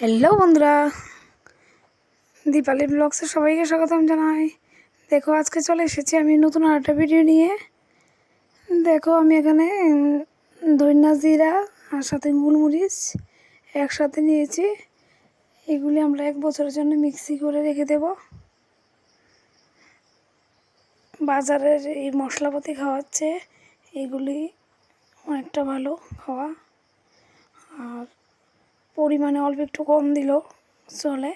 Hello বন্ধুরা। দীপালি ব্লগসে সবাইকে স্বাগতম জানাই। দেখো, আজকে চলে এসেছি আমি নতুন আরেকটা ভিডিও নিয়ে। দেখো, আমি এখানে দৈনা জিরা আর সাথে গোলমরিচ একসাথে নিয়েছি। এগুলি আমরা এক বছরের জন্য মিক্সি করে রেখে দেব। বাজারের এই মশলাপাতি খাওয়াচ্ছে, এগুলি অনেকটা ভালো খাওয়া। আর পরিমাণে অল্প একটু কম দিল চলে।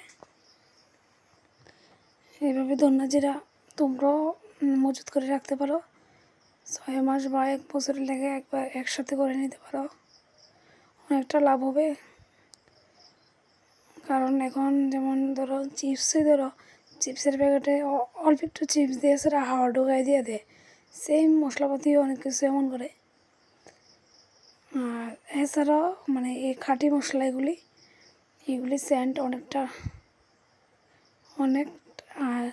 এইভাবে ধন্যা জিরা তোমরাও মজুত করে রাখতে পারো। ছয় মাস বা এক বছরের লেগে একবার একসাথে করে নিতে পারো। অনেকটা লাভ হবে। কারণ এখন যেমন ধরো চিপসে ধরো, চিপসের প্যাকেটে অল্প একটু চিপস দিয়ে সেটা হাওয়া ঢোকাই দিয়ে দেয় সেম মশলাপাতিও অনেক কিছু এমন করে। আর এছাড়াও মানে এই খাঁটি মশলা এগুলি সেন্ট অনেকটা, অনেক, আর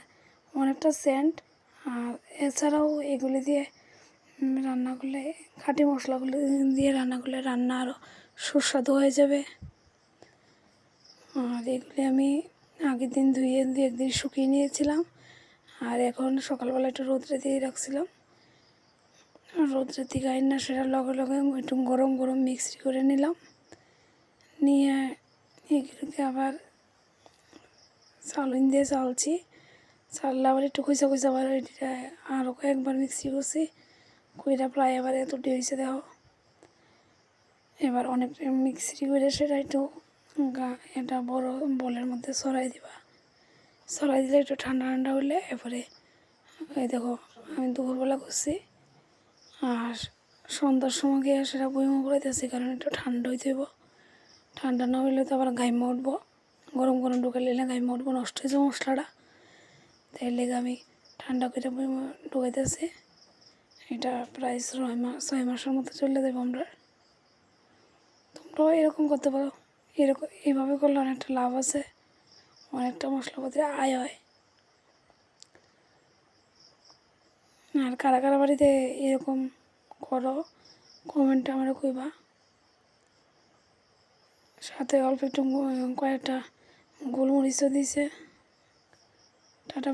অনেকটা সেন্ট আর এছাড়াও এগুলি দিয়ে রান্না করলে, খাঁটি মশলাগুলি দিয়ে রান্না করলে রান্না আরও সুস্বাদু হয়ে যাবে। আর এগুলি আমি আগের দিন ধুয়ে দিয়ে একদিন শুকিয়ে নিয়েছিলাম। আর এখন সকালবেলা একটু রোদ্রে দিয়ে রাখছিলাম। রোদ্রের দিকে না সেটা লগে লগে একটু গরম গরম মিক্সি করে নিলাম। নিয়ে এগুলোকে আবার চালুন দিয়ে চালছি। চাললে আবার একটু খুঁজা খুঁজা আবার এটা আরও কয়েকবার মিক্সি করছি। কইরা প্রায় আবার এতটি হয়েছে দেখো। এবার অনেক মিক্সি করে সেটা একটু গা এটা বড় বলের মধ্যে সরাই দিবা। সরাই দিলে একটু ঠান্ডা ঠান্ডা হলে এরপরে এই দেখো আমি দুপুরবেলা করছি। আর সন্ধ্যার সময় গিয়ে সেটা বইমো করাইতেছি কারণ একটু ঠান্ডা হইতে হইব। ঠান্ডা না হইলে তো আবার গাইমা উঠবো। গরম গরম ঢুকে নিলে গাইমা উঠবো, নষ্ট হয়েছে মশলাটা। তাই লেগে আমি ঠান্ডা করে বইমা ঢুকাইতেছি। এটা প্রায় ছয় মাস ছয় মাসের মতো চলে দেবো আমরা। তোমরাও এরকম করতে পারো। এরকম, এইভাবে করলে অনেকটা লাভ আছে। অনেকটা মশলাপাতির আয় হয়। আর কারা কারা বাড়িতে এরকম করো কমেন্টে আমরা কইবা। সাথে অল্প একটু কয়েকটা গোলমরিচও দিছে। টাটা